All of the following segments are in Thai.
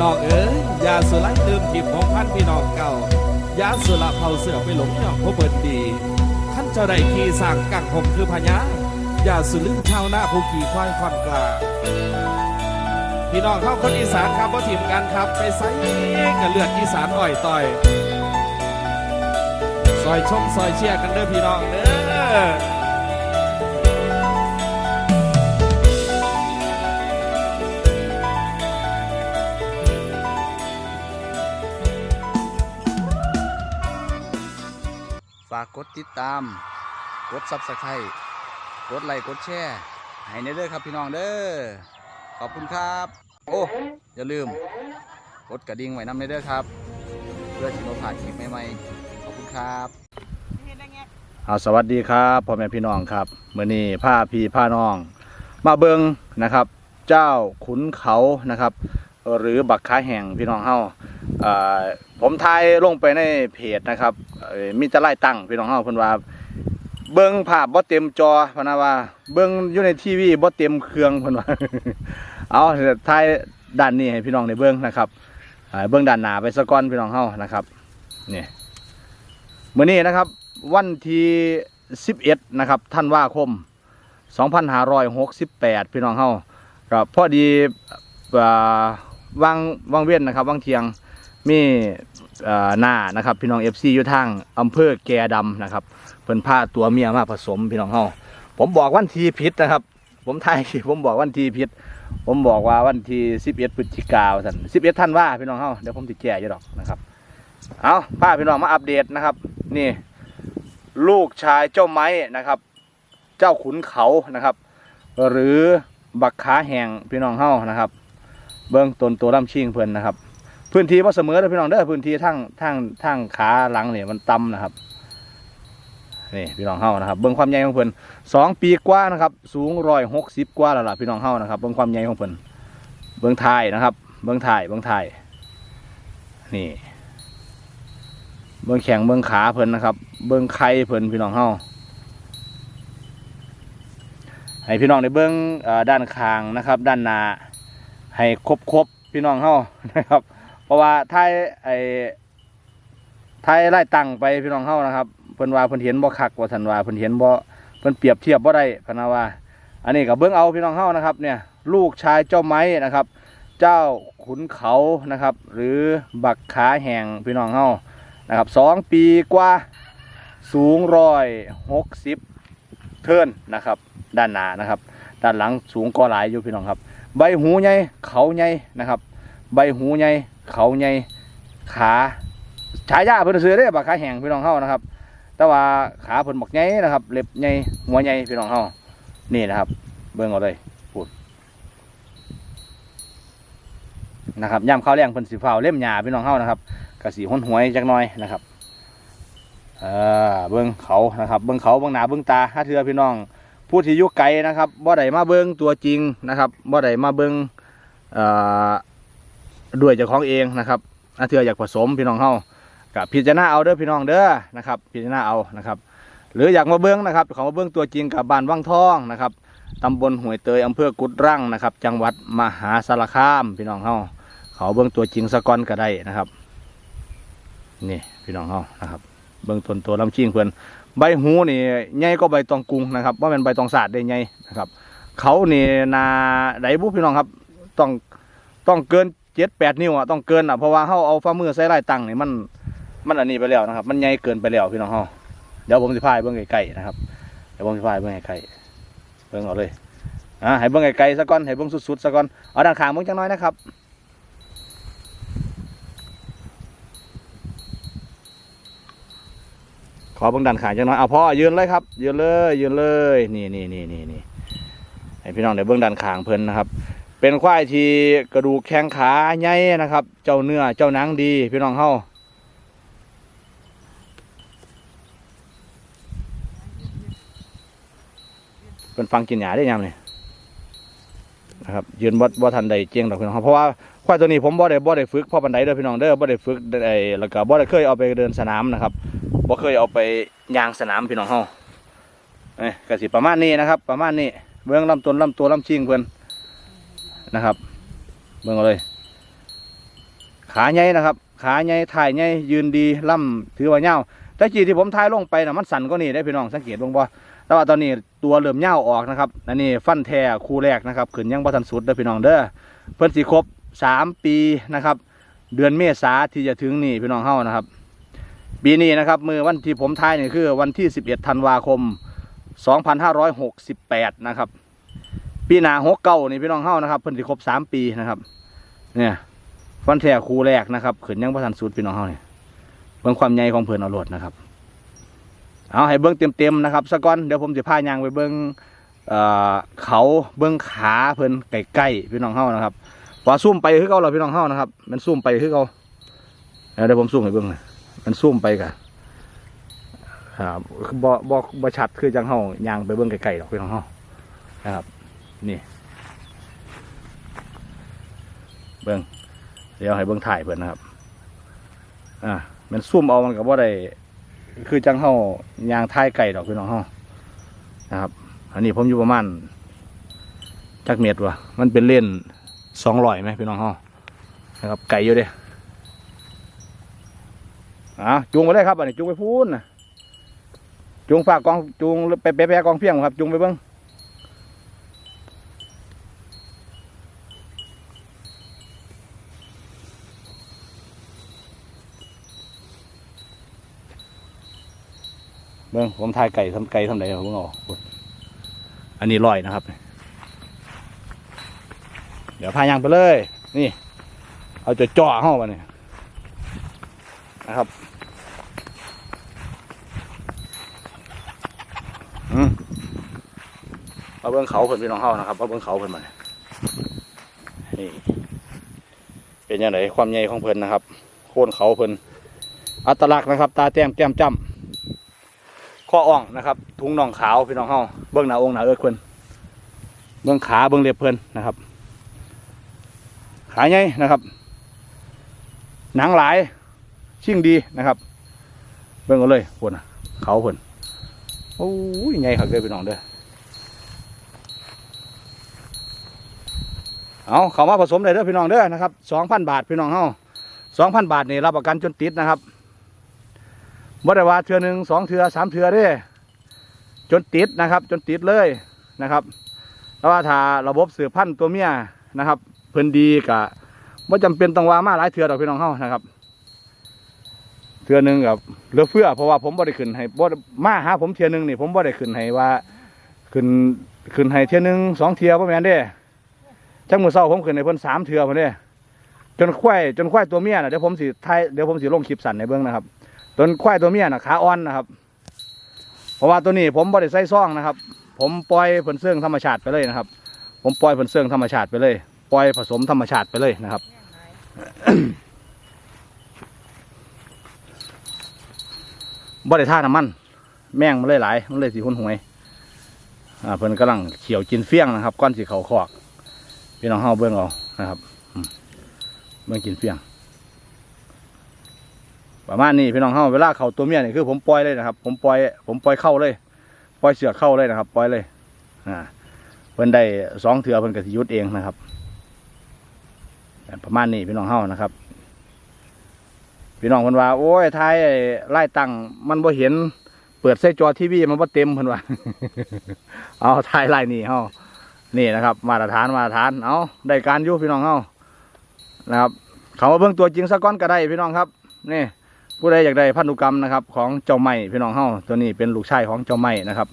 น้องเอ๋ยยาสุไลลืมทิพของพันพี่น้องเก่ายาสุละเผาเสือไปหลงย่องพบเบิดดีท่านเจ้าได้ขี่สร้างกังผมคือพญายาสุลืมชาวนาผู้ขี่ควายความกลาพี่น้องเข้าคนอีสานครับว่าทีมกันครับไปไซกับเลือดอีสานอ่อยต่อยซอยชมซอยเชียร์กันเด้อพี่น้องเด้อ ดติดตาม กดซับสไครต์กดไลค์กดแชร์ให้ในเด้อครับพี่น้องเด้อขอบคุณครับ โอ้อย่าลืม กดกระดิ่งไว้น้ำในเด้อครับ เพื่อที่เราผ่านคลิปใหม่ๆขอบคุณครับเอาสวัสดีครับพ่อแม่พี่น้องครับเมื่อนี้ผ้าพี่ผ้าน้อง มาเบิงนะครับ เจ้าขุนเขานะครับ หรือบักขาแห่งพี่น้องเฮา ผมทายลงไปในเพจนะครับมีจะไล่ตั้งพี่น้องเฮาเพิ่นว่าเบิ่งภาพบ่เต็มจอพนะว่า เบิ่งอยู่ในทีวีบ่เต็มเครื่องพนว่าเอาทายด้านนี้ให้พี่น้องได้เบิ่งนะครับเบิ่งด้านหนาไปซะก่อนพี่น้องเฮานะครับนี่เมื้อนี้นะครับ วันที่11นะครับธันว่าคม 2568 พี่น้องเฮาก็พอดีอ่าวางวางเว้นนะครับวางเทียง นี่หน้านะครับ พี่น้องเอฟซีอยู่ทางอำเภอแกดำนะครับเพิ่นพาตัวเมียมาผสมพี่น้องเฮาผมบอกวันที่ผิดนะครับ ผมไทยผมบอกวันที่ผิดผมบอกว่าวันที่11พฤศจิกายน11ท่านว่าพี่น้องเฮาเดี๋ยวผมสิดแก้อยู่ดอกนะครับเอาพาพี่น้องมาอัปเดตนะครับ นี่ ลูกชายเจ้าไม้นะครับ เจ้าขุนเขานะครับ หรือบักขาแหงพี่น้องเฮานะครับ เบื้องต้นตัวลำชิงเพิ่นนะครับ พื้นที่ว่าเสมอเด้อพี่น้องเด้อพื้นที่ทั้งทั้งทั้งขาหลังเนี่ยมันต่ำนะครับนี่พี่น้องเฮานะครับเบื้องความใหญ่ของเพิ่นสองปีกว่านะครับ สูงร้อยหกสิบกว่าแล้วล่ะพี่น้องเฮานะครับเบื้องความใหญ่ของเพิ่นเบื้องท้ายนะครับ เบื้องท้ายเบื้องท้ายนี่ เบื้องแข้งเบื้องขาเพิ่นนะครับ เบื้องไข่เพิ่นพี่น้องเฮาให้พี่น้องได้เบื้องด้านข้างนะครับ ด้านหน้าให้ครบครบพี่น้องเฮานะครับ เพราะว่าท้ายไอ้ท้ายไล่ตังไปพี่น้องเฮานะครับเพิ่นว่าเพิ่นเห็นบ่คักว่าสันว่าเพิ่นเห็นบ่เพิ่นเปรียบเทียบบ่ได้พนะว่า อันนี้ก็เบิ่งเอาพี่น้องเฮานะครับ เนี่ย ลูกชายเจ้าไม้นะครับ เจ้าขุนเขานะครับ หรือบักขาแห่งพี่น้องเฮานะครับสองปีกว่าสูงร้อยหกสิบเทิร์นนะครับ ด้านหน้านะครับ ด้านหลังสูงก็หลายอยู่พี่น้องครับ ใบหูใหญ่เขาใหญ่นะครับ ใบหูใหญ่ เขาใหญ่ขาฉายาเพิ่นซื้อได้บักขาแห้งพี่น้องเฮานะครับ แต่ว่าขาเพิ่นบักใหญ่นะครับ เล็บใหญ่หัวใหญ่พี่น้องเฮานี่นะครับ เบิ่งเอาเลยพูดนะครับย่ำข้าวแรงเพิ่นสีฟ้าเล่มหญ้าพี่น้องเฮานะครับกระสีห้นหวยจักหน่อยนะครับเออเบิ่งเขานะครับเบิ่งเขาเบิ่งหน้าเบิ่งตาถ้าเถือพี่น้องผู้ที่อยู่ไกลนะครับบ่ได้มาเบิ่งตัวจริงนะครับบ่ได้มาเบิ่งเอ่อ ด้วยเจ้าของเองนะครับถ้าเธออยากผสมพี่น้องเฮากับพิจารณาเอาเด้อพี่น้องเด้อนะครับ พิจารณาเอานะครับ หรืออยากมาเบิ่งนะครับเขามาเบิ่งตัวจริงกับบ้านวังทองนะครับตำบลห้วยเตยอำเภอกุดรั่งนะครับ จังหวัดมหาสารคามพี่น้องเฮาเขาเบิ่งตัวจริงสะก้อนก็ได้นะครับนี่พี่น้องเฮานะครับเบิ่งต้นตัวลำชิงเพื่อนใบหูนี่ใหญ่ก็ใบตองกุงนะครับว่าเป็นใบตองสาดได้ใหญ่นะครับ เขานี่นาไดบุพี่น้องครับต้องต้องเกิน เจ็ดแปดนิ้วอะต้องเกินอะเพราะว่าเขาเอาฝ่ามือใส่ไล่ตังนี่มันมันอันนี้ไปแล้วนะครับ มันใหญ่เกินไปแล้วพี่น้องเขาเดี๋ยวผมจะพายเบื้องไกลๆนะครับเดี๋ยวผมจะพายเบื้องไกลๆเบื้องเอาเลยอ่าให้เบื้องไกลๆซะก่อนให้เบื้องสุดๆซะก่อนเอาด้านข้างเบื้องจังน้อยนะครับขอเบังดันขางจังน้อยเอาพ่อยืนเลยครับยืนเลยยืนเลยนี่นี่นี่นี่นี่ให้พี่น้องเดี๋ยวเบื้องดันขางเพิ่นนะครับ เป็นควายที่กระดูกแข้งขาใหญ่นะครับ เจ้าเนื้อเจ้าหนังดีพี่น้องเฮาเป็นฟังกินหยาได้ยังเนี่ยนะครับยืนบ่บ่ทันใดเจียงดอกพี่น้องเพราะว่าควายตัวนี้ผมบ่ได้บ่ได้ฝึกพ่อปันไดเด้อพี่น้องเด้อบ่ได้ฝึกไอ้แล้วก็บ่ได้เคยเอาไปเดินสนามนะครับบ่เคยเอาไปยางสนามพี่น้องเฮาเอ้ยกสิประมาณนี้นะครับ ประมาณนี้เบื้องลำต้นลำตัวลำชิงเพิ่น นะครับ เบื้องเลย ขาใหญ่นะครับ ขาใหญ่ถ่ายใหญ่ยืนดีล่ำถือว่าเงาวแต่จีที่ผมถ่ายลงไปนะมันสั่นก็นี่ได้พี่น้องสังเกตลงบ่แต่ว่าตอนนี้ตัวเริ่มเงาวออกนะครับอันนี้ฟันแท้คู่แรกนะครับขึ้นยังบ่ทันสุดเด้อพี่น้องเด้อเพิ่นสิครบสามปีนะครับ เดือนเมษาที่จะถึงนี่พี่น้องเฮานะครับปีนี้นะครับมือวันที่ผมถ่ายนี่คือวันที่ 11 ธันวาคม 2568 นะครับ ปีหนาหกเก้านี่พี่น้องเฮานะครับเพิ่นสิครบสามปีนะครับ เนี่ยฟันแท้คู่แรกนะครับขึ้นยังบ่ทันสุดพี่น้องเฮาเนี่ยเบิ่งความใหญ่ของเพิ่นเอาโหลดนะครับ เอาให้เบิ่งเต็มๆนะครับสักก่อนเดี๋ยวผมจะพายางไปเบิ่งเอ่อเขาเบิ่งขาเพิ่นใกล้ๆพี่น้องเฮานะครับพอซูมไปคือเก่าแล้วพี่น้องเฮานะครับ มันซูมไปคือเก่าเดี๋ยวผมซูมให้เบิ่งเลยมันซูมไปกะครับบ่บ่บ่ชัดคือจังเฮายางไปเบิ่งไกลๆดอกพี่น้องเฮานะครับ นี่ เบิ่งเดี๋ยวให้เบิ่งถ่ายเพิ่อนนะครับ อ่ามันซูมเอามันก็บ่ได้คือจังเฮายางท้ายไก่ดอกพี่น้องเฮานะครับ อันนี้ผมอยู่ประมาณจักเมตรวะมันเป็นเล่นสองร้อยไหมพี่น้องเฮานะครับไก่อยู่เด้อะจูงไปเลยครับอันนี้จูงไปพูนนะจูงฝากกองจูงไปไปไปกองเพียงครับจูงไปเบิ้ง บิ้งผมทายไก่ทำไก่ทำไหนผมเอาอันนี้ลอยนะครับ เดี๋ยวพายางไปเลย นี่ เอาจะจ่อเข้ามาเนี่ยนะครับอืมเอาเบื้องเขาเพิ่นพี่น้องเข้านะครับเอาเบื้องเขาเพิ่นมานี่เป็นยังไงความใหญ่ของเพิ่นนะครับ โค่นเขาเพิ่นอัตลักษณ์นะครับ ตาแต้มแก้มจ้ำ ข้ออ่องนะครับทุงน่องขาวพี่น้องเข้าเบื้องหน้าองค์หน้าเอิกเพิ่นเบื้องขาเบื้องเล็บเพิ่นนะครับ ขาใหญ่นะครับ หนังหลายชิ่งดีนะครับ เบิ่งเอาเลยพนน่ะเขาเพิ่นโอ้ยใหญ่ขักเด้อพี่น้องเด้อเอาเขามาผสมได้เด้อพี่น้องเด้อนะครับสองพันบาทพี่น้องเฮาสองพันบาทนี่รับประกันจนติดนะครับ บ่ได้ว่าเทือหนึ่งสองเทือสามเทือเด้จนติดนะครับ จนติดเลยนะครับแล้วว่าถ้าระบบสืบพันธุ์ตัวเมียนะครับ เพิ่นดีกะว่าจำเป็นต้องว่ามาหลายเทือดอกพี่น้องเฮานะครับ เทือหนึ่งกับเหลือเฟือเพราะว่าผมบ่ได้ขึ้นให้บ่มาหาผมเทือหนึ่งนี่ผมบ่ได้ขึ้นให้ว่าขึ้นขึ้นให้เทือหนึ่งสองเทือบ่แม่เด้จังมือเช้าผมขึ้นให้เพิ่นสามเทือพุ่นเด้จนควายจนควายตัวเมียนะเดี๋ยวผมสิถ่ายเดี๋ยวผมสิลงคลิปสั่นในเบื้องนะครับ จนควายตัวเมียน่ะขาอ่อนนะครับ เพราะว่าตัวนี้ผมบ่ได้ใส่ซ่องนะครับ ผมปล่อยเพิ่นเสื่องธรรมชาติไปเลยนะครับ ผมปล่อยเพิ่นเสื่องธรรมชาติไปเลย ปล่อยผสมธรรมชาติไปเลยนะครับบ่ได้ท่าน้ำมัน แม่งมันเลยหลายมันเลยสีหุ่นหวยอ่าเพิ่นกำลังเขียวกินเฟี้ยงนะครับ ก้อนสีเขาคอกพี่น้องเฮาเบิ่งเอานะครับอืมเบิ่งกินเฟี้ยง ประมาณนี้พี่น้องเฮาเวลาเขาตัวเมียนี่คือผมปล่อยเลยนะครับ ผมปล่อย ผมปล่อยเข้าเลย ปล่อยเสือกเข้าเลยนะครับ ปล่อยเลย อ่าเพิ่นได้สองเถือเพิ่นก็สิยุดเองนะครับประมาณนี้พี่น้องเฮานะครับ พี่น้องเพิ่นว่า โอ้ยท้ายไล่ตังมันบ่เห็น เปิดใส่จอทีวีมันบ่เต็มเพิ่นว่า เอาท้ายไล่นี่เฮานี่นะครับ มาตรฐานมาตรฐานเอาได้การยู่พี่น้องเฮานะครับ เขามาเบิ่งตัวจริงสักก้อนก็ได้พี่น้องครับ นี่ ผู้ใดอยากได้พันธุกรรมนะครับ ของเจ้าไม้พี่น้องเฮาตัวนี้เป็นลูกชายของเจ้าไม้นะครับ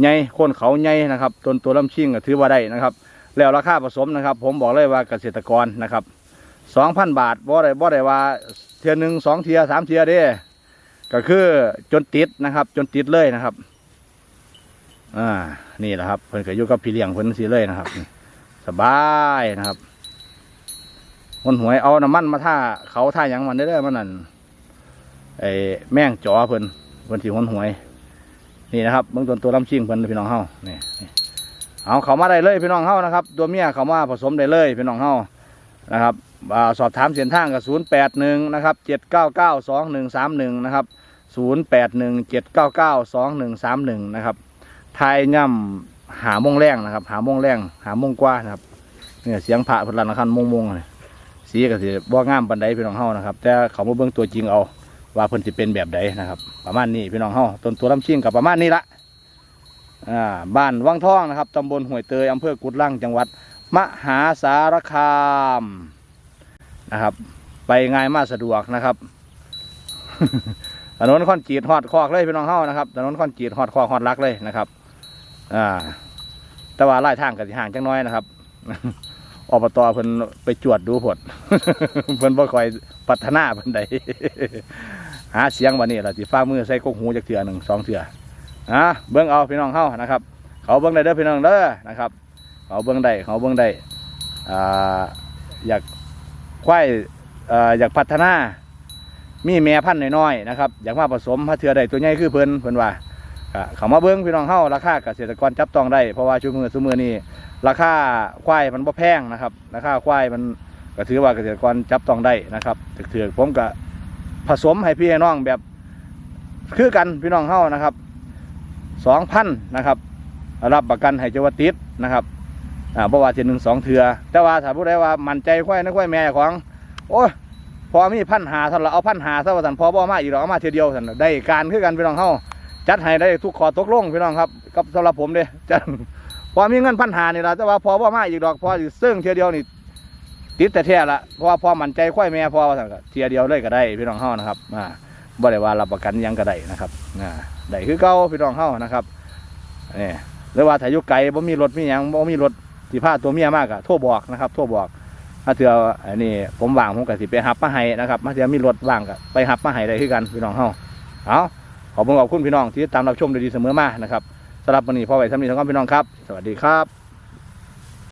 ใหญ่โคนเขาใหญ่นะครับต้นตัวลำชิงก็ถือว่าได้นะครับ แล้วราคาผสมนะครับ ผมบอกเลยว่าเกษตรกรนะครับสองพันบาทบ่ได้บ่ได้ว่าเทียหนึ่งสองเทียสามเทียเด้ก็คือจนติดนะครับ จนติดเลยนะครับอ่านี่แหละครับเพิ่นก็อยู่กับพี่เลี้ยงเพิ่นสิเลยนะครับ สบายนะครับคนหวยเอาน้ำมันมาท่าเขาท่ายังมันได้อมันนั่น ไอ้แม่งจ๋อเพิ่นเพิ่นสิหนหวย นี่นะครับเบื้องต้นตัวลำชิงเพิ่นพี่น้องเฮานี่นี่เอาเขามาได้เลยพี่น้องเฮานะครับ ตัวเมียเขามาผสมได้เลยพี่น้องเฮานะครับสอบถามเส้นทางกับศูนย์แปดหนึ่งนะครับเจ็ดเก้าเก้าสองหนึ่งสามหนึ่งนะครับศูนย์แปดหนึ่งเจ็ดเก้าเก้าสองหนึ่งสามหนึ่งนะครับทายย่ำหาโมงแรงนะครับ หาโมงแรงหาโมงกว่านะครับเนี่ยเสียงพระพลันคันโมงโมงเลยสียสีก็สิบ่งามปานใดพี่น้องเฮานะครับ แต่เขามาเบิ่งตัวจริงเอา ว่าเพิ่นสิเป็นแบบใดนะครับ ประมาณนี้พี่น้องเฮาต้นตัวลำชิงกับประมาณนี้ละอ่าบ้านวังทองนะครับตำบลห้วยเตยอำเภอกุดลังจังหวัด มหาสารคามนะครับ ไปง่ายมากสะดวกนะครับถนนคอนกรีตฮอดคอกเลยพี่น้องเฮานะครับถนนคอนกรีตฮอดคอกฮอดลักเลยนะครับอ่าแต่ว่าไล่ทางกันห่างจังน้อยนะครับอบตเพิ่นไปจวดดูผดเพิ่นบ่ค่อยพัฒนาเพิ่นใด หาเสียงวันนี้ล่ะสิฟ้ามือใส่กกหูจักเถื่อหนึ่งสองเถื่ออะเบิ่งเอาพี่น้องเฮานะครับ เขาเบิ่งได้เด้อพี่น้องเด้อนะครับ เขาเบิ่งได้เขาเบิ่งได้อ่าอยากควายอ่ออยากพัฒนา มีแม่พันธุ์น้อยๆนะครับอยากมาผสมพระเถื่อได้ตัวใหญ่คือเพิ่นเพิ่นว่าเขามาเบิ่งพี่น้องเฮาราคาเกษตรกรจับต้องได้เพราะว่าช่วมือซุมือนี้ราคาควายมันบ่แพงนะครับ ราคาควายมันก็ถือว่าเกษตรกรจับต้องได้นะครับถือผมก็ ผสมให้พี่ให้น้องแบบคือกันพี่น้องเฮานะครับสองพันนะครับ รับประกันให้เจวติดนะครับอ่าเพราะว่าเทีหนึ่งสองเถือแต่ว่าถ้าผู้ใดว่ามั่นใจควายนะควายแม่ของ โอ้ยพอมีพันหาท่านละเอาพันหาซะว่าท่นพอบ่มาอีกหรอกเอามาเทียเดียวท่นได้การคือกันพี่น้องเฮาจัดให้ได้ทุกขอตกลงพี่น้องครับกับสำหรับผมเด้จัดพอมีเงินพันหานี่ละแต่ว่าพอบ่มาอีกดอกพอสิซึ่งเทียเดียวนี่ ติดแต่แท้ละเพราะว่าพอมั่นใจควายแม่พอว่าท่านก็เทียเดียวเลยก็ได้พี่น้องเฮานะครับอ่าบ่ได้ว่ารับประกันยังก็ได้นะครับอ่าได้คือเก่าพี่น้องเฮานะครับนี่หรือว่าถ้าอยู่ไกลบ่มีรถมีหยังบ่มีรถสิพาตัวเมียมากอะโทรบอกนะครับโทรบอกถ้าเถื่ออันนี้ผมว่างผมก็สิไปหับมาให้นะครับถ้าเถื่อมีรถว่างก็ไปหับมาให้ได้คือกันพี่น้องเฮาเอาขอบคุณขอบคุณพี่น้องที่ติดตามรับชมดีๆเสมอมานะครับสำหรับวันนี้พอไว้สำนีทั้งพี่น้องครับ สวัสดีครับ